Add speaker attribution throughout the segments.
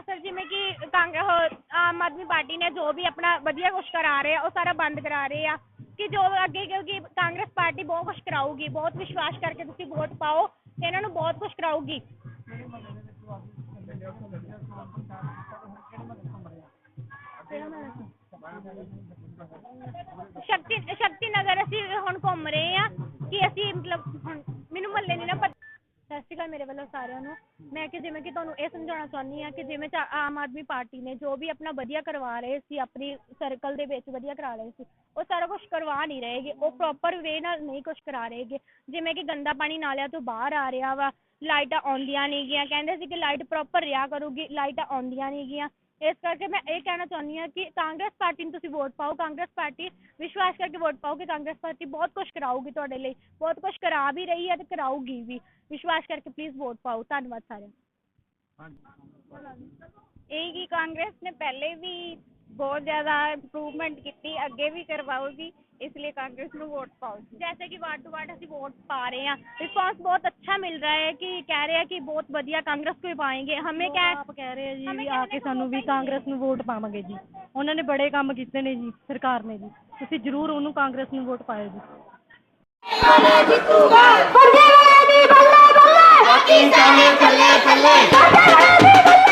Speaker 1: Sir, ਜਿਵੇਂ ਕਿ Congress Aam Aadmi party ਨੇ ਜੋ ਵੀ ਆਪਣਾ ਵਧੀਆ ਕੁਝ ਕਰਾ ਰਹੇ ਆ, ਉਹ ਸਾਰਾ ਬੰਦ ਕਰਾ ਰਹੇ ਆ। ਕਿ ਜੋ ਅੱਗੇ, ਕਿਉਂਕਿ ਕਾਂਗਰਸ ਪਾਰਟੀ ਬਹੁਤ ਕੁਝ ਕਰਾਊਗੀ, ਬਹੁਤ ਵਿਸ਼ਵਾਸ ਕਰਕੇ ਤੁਸੀਂ ਵੋਟ ਪਾਓ, ਤੇ ਇਹਨਾਂ ਨੂੰ ਬਹੁਤ ਕੁਝ ਕਰਾਊਗੀ। ਸ਼ਕਤੀ ਸ਼ਕਤੀ ਨਗਰ ਅਸੀਂ ਹੁਣ ਘੁੰਮ ਰਹੇ ਆ, ਕਿ ਅਸੀਂ ਮਤਲਬ ਹੁਣ ਮੈਨੂੰ ਮਹੱਲੇ ਨਹੀਂ ਨਾ ਪਤਾ। ਸਤਿ ਮੇਰੇ ਵੱਲੋਂ ਸਾਰਿਆਂ ਨੂੰ। ਮੈਂ ਕਿ ਜਿਵੇਂ ਕਿ ਤੁਹਾਨੂੰ ਇਹ ਸਮਝਾਉਣਾ ਚਾਹੁੰਦੀ ਹਾਂ ਕਿ ਜਿਵੇਂ ਚਾ- ਆਮ ਆਦਮੀ ਪਾਰਟੀ ਨੇ ਜੋ ਵੀ ਆਪਣਾ ਵਧੀਆ ਕਰਵਾ ਰਹੇ ਸੀ, ਆਪਣੀ ਸਰਕਲ ਦੇ ਵਿੱਚ ਵਧੀਆ ਕਰਾ ਰਹੇ ਸੀ, ਉਹ ਸਾਰਾ ਕੁਝ ਕਰਵਾ ਨਹੀਂ ਰਹੇਗੇ ਉਹ ਪ੍ਰੋਪਰ ਵੇ ਨਾਲ ਨਹੀਂ ਕੁਝ ਕਰਾ ਰਹੇਗੇ ਜਿਵੇਂ ਕਿ ਗੰਦਾ ਪਾਣੀ ਨਾਲਿਆਂ ਤੋਂ ਬਾਹਰ ਆ ਰਿਹਾ ਵਾ, ਲਾਈਟਾਂ ਆਉਂਦੀਆਂ ਨਹੀਂ ਗੀਆਂ ਕਹਿੰਦੇ ਸੀ ਕਿ ਲਾਈਟ ਪ੍ਰੋਪਰ ਰਿਹਾ ਕਰੂਗੀ, ਲਾਈਟਾਂ ਆਉਂਦੀਆਂ ਨਹੀਂ ਗੀਆਂ ਇਸ ਕਰਕੇ ਮੈਂ ਇਹ ਕਹਿਣਾ ਚਾਹੁੰਦੀ ਹਾਂ ਕਿ ਕਾਂਗਰਸ ਪਾਰਟੀ ਨੂੰ ਤੁਸੀਂ ਵੋਟ ਪਾਓ ਕਾਂਗਰਸ ਪਾਰਟੀ ਵਿਸ਼ਵਾਸ ਕਰਕੇ ਵੋਟ ਪਾਓ ਕਿ ਕਾਂਗਰਸ ਪਾਰਟੀ ਬਹੁਤ ਕੁਝ ਕਰਾਊਗੀ ਤੁਹਾਡੇ ਲਈ ਬਹੁਤ ਕੁਝ ਕਰਾ ਵੀ ਰਹੀ ਹੈ ਤੇ ਕਰਾਊਗੀ ਵੀ ਵਿਸ਼ਵਾਸ ਕਰਕੇ ਪਲੀਜ਼ ਵੋਟ ਪਾਓ ਧੰਨਵਾਦ ਸਾਰਿਆਂ ਦਾ ਇਹ ਕਿ ਕਾਂਗਰਸ ਨੇ ਪਹਿਲੇ ਵੀ ਬਹੁਤ ਜ਼ਿਆਦਾ ਇੰਪਰੂਵਮੈਂਟ ਕੀਤੀ ਅੱਗੇ ਵੀ ਕਰਵਾਉਗੀ ਇਸ ਲਈ ਕਾਂਗਰਸ ਨੂੰ ਵੋਟ ਪਾਓ ਜੈਸੇ ਕਿ ਵਾਰਡ ਟੂ ਵਾਰਡ ਅਸੀਂ ਵੋਟ ਪਾ ਰਹੇ हैं रिस्पांस बहुत अच्छा मिल रहा है कि कह रहे हैं कि बहुत बढ़िया कांग्रेस को ही पाएंगे हमें क्या
Speaker 2: ਆਪ ਕਹਿ ਰਹੇ ਆ ਜੀ
Speaker 1: ਹਮੇ
Speaker 2: ਵੀ
Speaker 1: ਕਹਿੰਦੇ
Speaker 2: ਆ ਕੇ ਸਾਨੂੰ ਵੀ ਕਾਂਗਰਸ ਨੂੰ ਵੋਟ ਪਾਵਾਂਗੇ ਜੀ ਉਹਨਾਂ ਨੇ ਬੜੇ ਕੰਮ ਕੀਤੇ ਨੇ ਜੀ ਸਰਕਾਰ ਨੇ ਜੀ ਤੁਸੀਂ ਜ਼ਰੂਰ ਉਹਨੂੰ ਕਾਂਗਰਸ ਨੂੰ ਵੋਟ ਪਾਇਓ ਜੀ
Speaker 3: वाले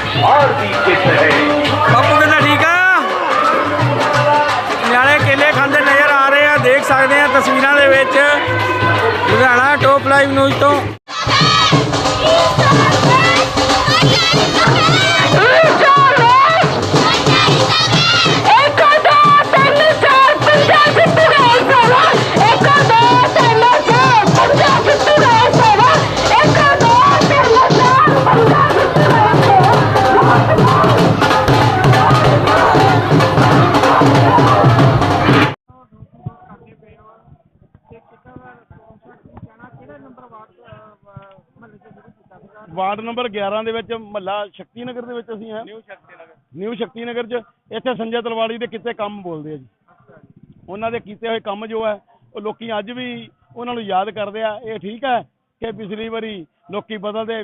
Speaker 3: ਆਪਣੇ ਹਾਰ ਦੀ ਜਿੱਤ ਹੈ?
Speaker 4: ਬਾਪੂ ਕਹਿੰਦਾ ਠੀਕ ਆ? ਨਿਆਣੇ ਕੇਲੇ ਖਾਂਦੇ ਨਜ਼ਰ ਆ ਰਹੇ ਆ ਦੇਖ ਸਕਦੇ ਆ ਤਸਵੀਰਾਂ ਦੇ ਵਿੱਚ। ਲੁਧਿਆਣਾ ਟੋਪ ਲਾਈਵ ਨਿਊਜ਼ ਤੋਂ।
Speaker 5: ਵਾਰਡ ਨੰਬਰ 11 ਦੇ ਵਿੱਚ ਮਹੱਲਾ ਸ਼ਕਤੀ ਨਗਰ ਦੇ ਵਿੱਚ ਅਸੀਂ ਹਾਂ। ਨਿਊ ਸ਼ਕਤੀ ਨਗਰ ਨਿਊ ਸ਼ਕਤੀ ਨਗਰ 'ਚ ਇੱਥੇ ਸੰਜੇ ਤਲਵਾੜੀ ਦੇ ਕਿਤੇ ਕੰਮ ਬੋਲਦੇ ਆ ਜੀ। ਉਹਨਾਂ ਦੇ ਕੀਤੇ ਹੋਏ ਕੰਮ ਜੋ ਹੈ ਉਹ ਲੋਕੀ ਅੱਜ ਵੀ ਉਹਨਾਂ ਨੂੰ ਯਾਦ ਕਰਦੇ ਆ। ਇਹ ਠੀਕ ਹੈ ਕਿ ਪਿਛਲੀ ਵਾਰੀ ਲੋਕੀ ਬਦਲਦੇ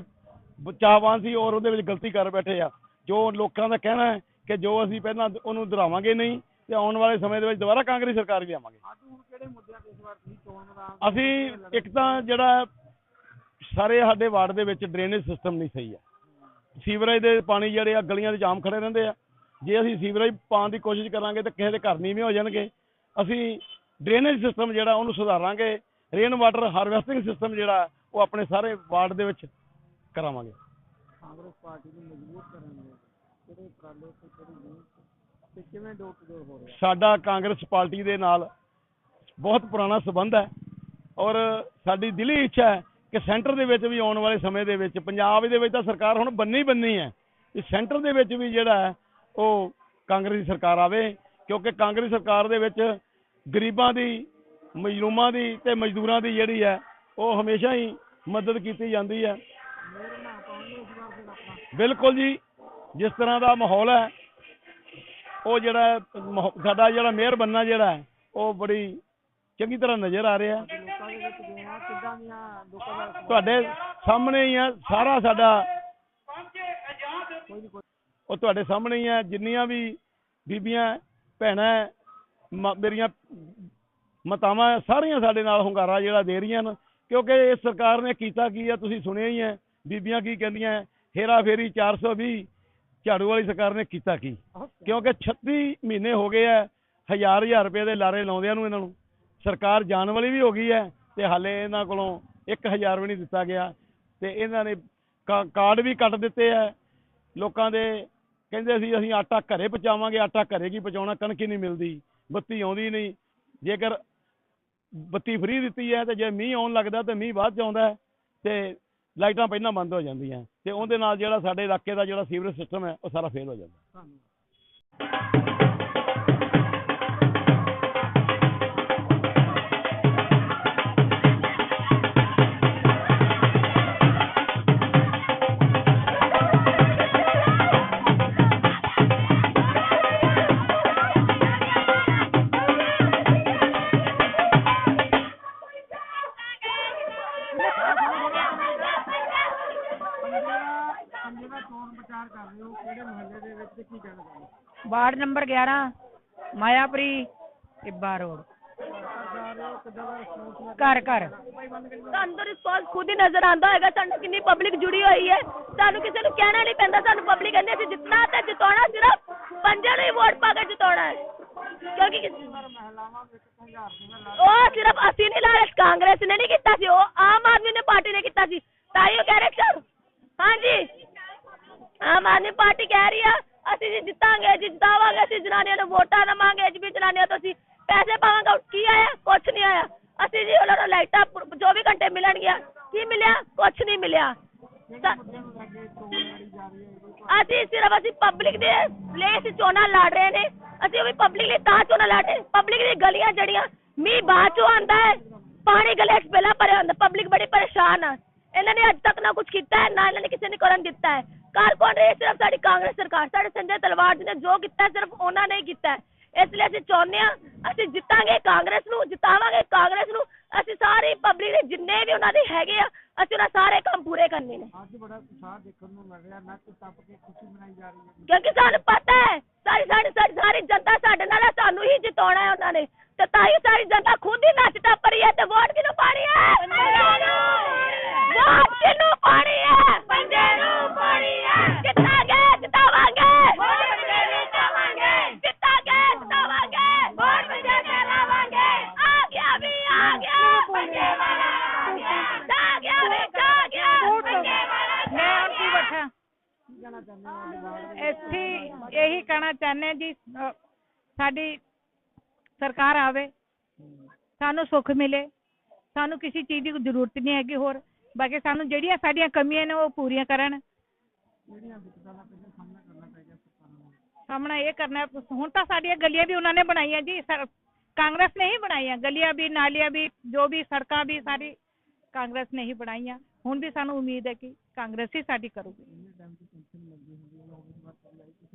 Speaker 5: ਚਾਹਵਾਨ ਸੀ ਔਰ ਉਹਦੇ ਵਿੱਚ ਗਲਤੀ ਕਰ ਬੈਠੇ ਆ। ਜੋ ਲੋਕਾਂ ਦਾ ਕਹਿਣਾ ਹੈ ਕਿ ਜੋ ਅਸੀਂ ਪਹਿਲਾਂ ਉਹਨੂੰ ਦੁਹਰਾਵਾਂਗੇ ਨਹੀਂ ਤੇ ਆਉਣ ਵਾਲੇ ਸਮੇਂ ਦੇ ਵਿੱਚ ਦੁਬਾਰਾ ਕਾਂਗਰਸ ਸਰਕਾਰ ਵੀ ਆਵਾਂਗੇ। ਅਸੀਂ ਇੱਕ ਤਾਂ ਜਿਹੜਾ ਸਾਰੇ ਸਾਡੇ ਵਾਰਡ ਦੇ ਵਿੱਚ ਡਰੇਨੇਜ ਸਿਸਟਮ ਨਹੀਂ ਸਹੀ ਆ। ਸੀਵਰੇਜ ਦੇ ਪਾਣੀ ਜਿਹੜੇ ਆ ਗਲੀਆਂ ਦੇ ਜਾਮ ਖੜੇ ਰਹਿੰਦੇ ਆ। ਜੇ ਅਸੀਂ ਸੀਵਰੇਜ ਪਾਉਣ ਦੀ ਕੋਸ਼ਿਸ਼ ਕਰਾਂਗੇ ਤਾਂ ਕਿਸੇ ਦੇ ਘਰ ਨੀਵੇਂ ਹੋ ਜਾਣਗੇ। ਅਸੀਂ ਡਰੇਨੇਜ ਸਿਸਟਮ ਜਿਹੜਾ ਉਹਨੂੰ ਸੁਧਾਰਾਂਗੇ। ਰੇਨ ਵਾਟਰ ਹਾਰਵੈਸਟਿੰਗ ਸਿਸਟਮ ਜਿਹੜਾ ਉਹ ਆਪਣੇ ਸਾਰੇ ਵਾਰਡ ਦੇ ਵਿੱਚ ਕਰਾਵਾਂਗੇ। ਸਾਡਾ ਕਾਂਗਰਸ ਪਾਰਟੀ ਦੇ ਨਾਲ ਬਹੁਤ ਪੁਰਾਣਾ ਸਬੰਧ ਹੈ ਔਰ ਸਾਡੀ ਦਿਲੀ ਇੱਛਾ ਹੈ ਕਿ ਸੈਂਟਰ ਦੇ ਵਿੱਚ ਵੀ ਆਉਣ ਵਾਲੇ ਸਮੇਂ ਦੇ ਵਿੱਚ, ਪੰਜਾਬ ਦੇ ਵਿੱਚ ਤਾਂ ਸਰਕਾਰ ਹੁਣ ਬੰਨੀ ਬੰਨੀ ਹੈ। ਤੇ ਸੈਂਟਰ ਦੇ ਵਿੱਚ ਵੀ ਜਿਹੜਾ ਹੈ, ਉਹ ਕਾਂਗਰਸ ਦੀ ਸਰਕਾਰ ਆਵੇ, ਕਿਉਂਕਿ ਕਾਂਗਰਸ ਸਰਕਾਰ ਦੇ ਵਿੱਚ ਗਰੀਬਾਂ ਦੀ, ਮਜ਼ਲੂਮਾਂ ਦੀ ਤੇ ਮਜ਼ਦੂਰਾਂ ਦੀ ਜਿਹੜੀ ਹੈ, ਉਹ ਹਮੇਸ਼ਾ ਹੀ ਮਦਦ ਕੀਤੀ ਜਾਂਦੀ ਹੈ। ਬਿਲਕੁਲ ਜੀ, ਜਿਸ ਤਰ੍ਹਾਂ ਦਾ ਮਾਹੌਲ ਹੈ, ਉਹ ਜਿਹੜਾ ਸਾਡਾ ਜਿਹੜਾ ਮੇਅਰ ਬੰਨਾ ਜਿਹੜਾ ਹੈ, ਉਹ ਬੜੀ ਚੰਗੀ ਤਰ੍ਹਾਂ ਨਜ਼ਰ ਆ ਰਿਹਾ ਤੁਹਾਡੇ ਸਾਹਮਣੇ ਹੀ ਹੈ ਸਾਰਾ ਸਾਡਾ ਉਹ ਤੁਹਾਡੇ ਸਾਹਮਣੇ ਹੀ ਹੈ ਜਿੰਨੀਆਂ ਵੀ ਬੀਬੀਆਂ ਭੈਣਾਂ ਮੇਰੀਆਂ ਮਾਤਾਵਾਂ ਸਾਰੀਆਂ ਸਾਡੇ ਨਾਲ ਹੁੰਗਾਰਾ ਜਿਹੜਾ ਦੇ ਰਹੀਆਂ ਨੇ ਕਿਉਂਕਿ ਇਸ ਸਰਕਾਰ ਨੇ ਕੀਤਾ ਕੀ ਹੈ ਤੁਸੀਂ ਸੁਣਿਆ ਹੀ ਹੈ ਬੀਬੀਆਂ ਕੀ ਕਹਿੰਦੀਆਂ ਹੈ, ਹੇਰਾ ਫੇਰੀ 420 ਝਾੜੂ ਵਾਲੀ ਸਰਕਾਰ ਨੇ ਕੀਤਾ ਕੀ? ਕਿਉਂਕਿ 36 ਮਹੀਨੇ ਹੋ ਗਏ ਆ ਹਜ਼ਾਰ ਹਜ਼ਾਰ ਰੁਪਏ ਦੇ ਲਾਰੇ ਲਾਉਂਦਿਆਂ ਨੂੰ ਇਹਨਾਂ ਨੂੰ ਸਰਕਾਰ ਜਾਣ ਵਾਲੀ ਵੀ ਹੋ ਗਈ ਹੈ ਤੇ ਹਾਲੇ ਇਹਨਾਂ ਕੋਲੋਂ 1000 ਵੀ ਨਹੀਂ ਦਿੱਤਾ ਗਿਆ ਤੇ ਇਹਨਾਂ ਨੇ ਕਾ- ਕਾਰਡ ਵੀ ਕੱਟ ਦਿੱਤੇ ਆ। ਲੋਕਾਂ ਦੇ ਕਹਿੰਦੇ ਸੀ, ਅਸੀਂ ਆਟਾ ਘਰੇ ਪਹੁੰਚਾਵਾਂਗੇ, ਆਟਾ ਘਰੇ ਕੀ ਪਹੁੰਚਾਉਣਾ, ਕਣਕ ਹੀ ਨਹੀਂ ਮਿਲਦੀ, ਬੱਤੀ ਆਉਂਦੀ ਨਹੀਂ। ਜੇਕਰ ਬੱਤੀ ਫ੍ਰੀ ਦਿੱਤੀ ਹੈ ਤੇ ਜੇ ਮੀਂਹ ਆਉਣ ਲੱਗਦਾ ਤੇ ਮੀਂਹ ਬਾਅਦ ਚ ਆਉਂਦਾ ਹੈ ਤੇ ਲਾਈਟਾਂ ਪਹਿਲਾਂ ਬੰਦ ਹੋ ਜਾਂਦੀਆਂ। ਤੇ ਉਹਦੇ ਨਾਲ ਜਿਹੜਾ ਸਾਡੇ ਇਲਾਕੇ ਦਾ ਜਿਹੜਾ ਸੀਵਰੇਜ ਸਿਸਟਮ ਹੈ, ਉਹ ਸਾਰਾ ਫੇਲ ਹੋ ਜਾਂਦਾ।
Speaker 6: Ward number 11 Mayapuri Tibba road. ਘਰ ਘਰ।
Speaker 7: ਤੁਹਾਨੂੰ ਤਾਂ ਰਿਸਪੌਂਸ ਖੁਦ ਹੀ ਨਜ਼ਰ ਆਉਂਦਾ ਹੋਏਗਾ ਸਾਨੂੰ ਕਿੰਨੀ ਪਬਲਿਕ ਜੁੜੀ ਹੋਈ ਹੈ। ਸਾਨੂੰ ਕਿਸੇ ਨੂੰ ਕਹਿਣਾ ਨਹੀਂ ਪੈਂਦਾ ਸਾਨੂੰ ਪਬਲਿਕ ਕਹਿੰਦੀ ਅਸੀਂ ਜਿੱਤਣਾ ਤੇ ਜਿਤਾਉਣਾ, ਸਿਰਫ ਪੰਜਾਂ ਨੂੰ ਹੀ ਵੋਟ ਪਾ ਕੇ ਜਿਤਾਉਣਾ ਹੈ। ਕਿਉਂਕਿ ਕਿਸ- ਉਹ ਸਿਰਫ ਅਸੀਂ ਨਹੀਂ ਲਾਇਆ ਕਾਂਗਰਸ ਨੇ ਨਹੀਂ ਕੀਤਾ ਸੀ, ਉਹ ਆਮ ਆਦਮੀ ਨੇ ਪਾਰਟੀ ਨੇ ਕੀਤਾ ਸੀ। ਤਾਂ ਹੀ ਉਹ ਕਹਿ ਰਹੇ ਸਰ ਹਾਂਜੀ। ਆਮ ਆਦਮੀ ਪਾਰਟੀ ਕਹਿ ਰਹੀ ਆ, ਅਸੀਂ ਜੀ ਜਿੱਤਾਂਗੇ ਜੀ ਜਿਤਾਵਾਂਗੇ, ਅਸੀਂ ਜਨਾਨੀਆਂ ਨੂੰ ਵੋਟਾਂ ਦੇਵਾਂਗੇ ਜੀ ਵੀ ਜਨਾਨੀਆਂ ਤੋਂ ਅਸੀਂ ਪੈਸੇ ਪਾਵਾਂਗੇ ਕੀ ਆਇਆ? ਕੁਛ ਨਹੀਂ ਆਇਆ। ਅਸੀਂ ਜੀ ਉਹਨਾਂ ਨੂੰ ਲਾਈਟਾਂ 24 ਘੰਟੇ ਮਿਲਣਗੀਆਂ, ਕੀ ਮਿਲਿਆ? ਕੁਛ ਨਹੀਂ ਮਿਲਿਆ। ਅਸੀਂ ਸਿਰਫ ਅਸੀਂ ਪਬਲਿਕ ਦੇ ਲਈ ਅਸੀਂ ਚੋਣਾਂ ਲੜ ਰਹੇ ਨੇ। ਅਸੀਂ ਉਹ ਵੀ ਪਬਲਿਕ ਲਈ ਤਾਂ ਚੋਣਾਂ ਲੜ ਰਹੇ। ਪਬਲਿਕ ਦੀ ਗਲੀਆਂ ਜੜੀਆਂ ਮੀਂਹ ਬਾਅਦ ਚੋਂ ਆਉਂਦਾ ਹੈ। ਪਾਣੀ ਗਲੇ 'ਚ ਪਹਿਲਾਂ ਭਰਿਆ ਹੁੰਦਾ ਪਬਲਿਕ ਬੜੀ ਪਰੇਸ਼ਾਨ ਆ। ਇਹਨਾਂ ਨੇ ਅੱਜ ਤੱਕ ਨਾ ਕੁਝ ਕੀਤਾ ਹੈ ਨਾ ਇਹਨਾਂ ਨੇ ਕਿਸੇ ਨੇ ਕਰਨ ਦਿੱਤਾ ਹੈ ਕਾਰ ਕੌਣ ਰਹੀ ਹੈ? ਸਿਰਫ ਸਾਡੀ ਕਾਂਗਰਸ ਸਰਕਾਰ ਸਾਡੇ ਸੰਜੇ ਤਲਵਾਰ ਜੀ ਨੇ ਜੋ ਕੀਤਾ ਹੈ, ਸਿਰਫ ਉਹਨਾਂ ਨੇ ਹੀ ਕੀਤਾ ਹੈ। ਇਸ ਲਈ ਅਸੀਂ ਚਾਹੁੰਦੇ ਹਾਂ ਅਸੀਂ ਜਿੱਤਾਂਗੇ ਕਾਂਗਰਸ ਨੂੰ ਜਿਤਾਵਾਂਗੇ ਕਾਂਗਰਸ ਨੂੰ ਅਸੀਂ ਸਾਰੀ ਪਬਲਿਕ ਦੇ ਜਿੰਨੇ ਵੀ ਉਹਨਾਂ ਦੇ ਹੈਗੇ ਆ ਅਸੀਂ ਉਹਨਾਂ ਸਾਰੇ ਕੰਮ ਪੂਰੇ ਕਰਨੇ ਨੇ ਕਿਉਂਕਿ ਸਾਨੂੰ ਪਤਾ ਹੈ ਸਾਰੀ ਸਾਡੀ ਸਾਡੀ ਸਾਰੀ ਜਨਤਾ ਸਾਡੇ ਨਾਲ ਹੈ ਸਾਨੂੰ ਹੀ ਜਿਤਾਉਣਾ ਹੈ ਉਹਨਾਂ ਨੇ ਤੇ ਤਾਂ ਹੀ ਸਾਰੀ ਜਨਤਾ ਖੁਦ ਹੀ ਨੱਚ ਟੱਪ ਰਹੀ ਹੈ ਤੇ ਵੋਟ ਕਿਹਨੂੰ ਪਾਣੀ ਹੈ ਵੋਟ ਕਿਹਨੂੰ ਪਾਣੀ ਹੈ ਪੰਜੇ ਨੂੰ ਪਾਣੀ ਹੈ ਜਿੱਤਾਂਗੇ ਜਿਤਾਵਾਂਗੇ ਵੋਟ ਪੰਜੇ ਨੂੰ ਜਿਤਾਵਾਂਗੇ ਜਿੱਤਾਂਗੇ ਜਿਤਾਵਾਂਗੇ ਵੋਟ ਪੰਜੇ ਨੂੰ ਲਾਵਾਂਗੇ ਆ ਗਿਆ ਵੀ ਆ ਗਿਆ ਪੰਜੇ ਵਾਲਾ ਆ ਗਿਆ ਆ ਗਿਆ ਵੀ ਆ ਗਿਆ ਪੰਜੇ ਵਾਲਾ
Speaker 6: ਮੈਂ ਹੁਣ ਕੀ ਬੈਠਾ ਇੱਥੇ ਇਹੀ ਕਹਿਣਾ ਚਾਹੁੰਦੇ ਹਾਂ ਜੀ ਅਹ, ਸਾਡੀ ਸਰਕਾਰ ਆਵੇ ਸਾਨੂੰ ਸੁੱਖ ਮਿਲੇ ਸਾਨੂੰ ਕਿਸੇ ਚੀਜ਼ ਦੀ ਜ਼ਰੂਰਤ ਨਹੀਂ ਹੈਗੀ ਹੋਰ ਬਾਕੀ ਸਾਨੂੰ ਜਿਹੜੀਆਂ ਸਾਡੀਆਂ ਕਮੀਆਂ ਨੇ ਉਹ ਪੂਰੀਆਂ ਕਰਨ। ਸਾਹਮਣਾ ਇਹ ਕਰਨਾ ਹੈ, ਹੁਣ ਤਾਂ ਸਾਡੀਆਂ ਗਲੀਆਂ ਵੀ ਉਹਨਾਂ ਨੇ ਬਣਾਈਆਂ ਜੀ ਸਰ- ਕਾਂਗਰਸ ਨੇ ਹੀ ਬਣਾਈਆਂ। ਗਲੀਆਂ ਵੀ ਨਾਲੀਆਂ ਵੀ ਜੋ ਵੀ ਸੜਕਾਂ ਵੀ ਸਾਰੀ ਕਾਂਗਰਸ ਨੇ ਹੀ ਬਣਾਈਆਂ। ਹੁਣ ਵੀ ਸਾਨੂੰ ਉਮੀਦ ਹੈ ਕਿ ਕਾਂਗਰਸ ਹੀ ਸਾਡੀ ਕਰੂਗੀ।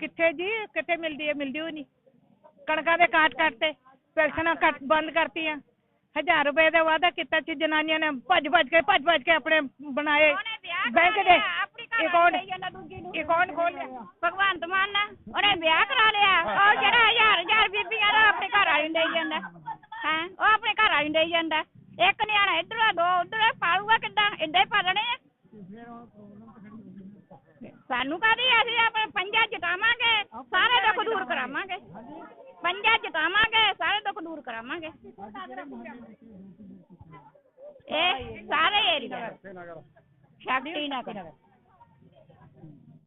Speaker 6: ਕਿੱਥੇ ਜੀ? ਕਿੱਥੇ ਮਿਲਦੀ ਹੈ ਮਿਲਦੀ ਹੋਈ ਨਹੀਂ ਕਣਕਾਂ ਦੇ ਕਾਟ ਕੱਟਤੇ ਪੈਨਸ਼ਨਾਂ ਕੱਟ ਬੰਦ ਕਰਤੀਆਂ। ਹਜ਼ਾਰ ਰੁਪਏ ਦਾ ਵਾਅਦਾ ਕੀਤਾ ਸੀ ਜਨਾਨੀਆਂ ਨੇ ਭੱਜ ਭੱਜ ਕੇ ਭੱਜ ਭੱਜ ਕੇ ਆਪਣੇ ਬਣਾਏ ਬੈਂਕ ਦੇ। ਅਕਾਊਂਟ ਅਕਾਊਂਟ ਖੋਲ ਲਿਆ?
Speaker 8: ਭਗਵੰਤ ਮਾਨ ਨਾ ਉਹਨੇ ਵਿਆਹ ਕਰਾ ਲਿਆ। ਉਹ ਜਿਹੜਾ ਹਜ਼ਾਰ ਹਜ਼ਾਰ ਬੀਬੀਆਂ ਦਾ ਆਪਣੇ ਘਰ ਵਾਲੀ ਨੂੰ ਦੇਈ ਜਾਂਦਾ। ਹੈ? ਉਹ ਆਪਣੇ ਘਰ ਵਾਲੀ ਨੂੰ ਦੇਈ ਜਾਂਦਾ। ਇੱਕ ਨਿਆਣਾ ਇੱਧਰ ਆ ਦੋ ਉੱਧਰ ਆ ਪਾਲੂਗਾ ਕਿੱਦਾਂ? ਏਦਾਂ ਹੀ ਪਾਲਣੇ ਆ ਸਾਨੂੰ ਕਾਹਦੀ ਅਸੀਂ ਆਪਣੇ ਪੰਜਾ ਜਿਤਾਵਾਂਗੇ ਸਾਰੇ ਦੁੱਖ ਦੂਰ ਕਰਾਵਾਂਗੇ ਪੰਜਾ ਜਿਤਾਵਾਂਗੇ ਸਾਰੇ ਦੁੱਖ ਦੂਰ ਕਰਾਵਾਂਗੇ ਇਹ ਸਾਰੇ ਏਰੀਆ ਸ਼ਕਤੀ ਨਗਰ